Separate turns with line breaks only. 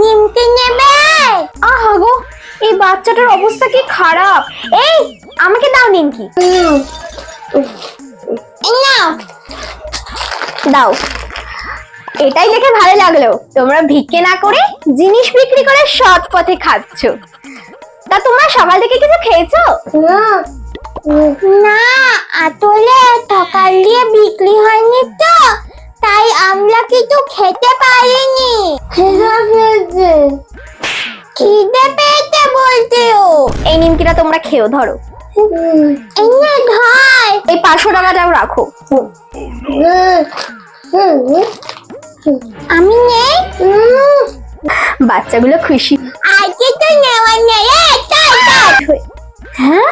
নিমকে নেবে আহা গো এই বাচ্চাটার অবস্থা কি খারাপ? এই আমাকে দাও নিমকি। দাও। এটাই দেখে ভালো লাগল। তোমরা ভিক্ষে না করে জিনিস বিক্রি করে সৎ পথে খাচ্ছ। তা তোমরা সকাল থেকে কিছু খেয়েছো? না কিছু খেতে পারিনি। খিদে পেয়েছে। বলতে ও। এই নিমকিটা তোমরা খেও ধরো। এই না ধর এই পাঁচশো টাকাটাও রাখো। আমি নেই? বাচ্চাগুলো খুশি। আজকে তো নেওয়ার নেই। হ্যাঁ?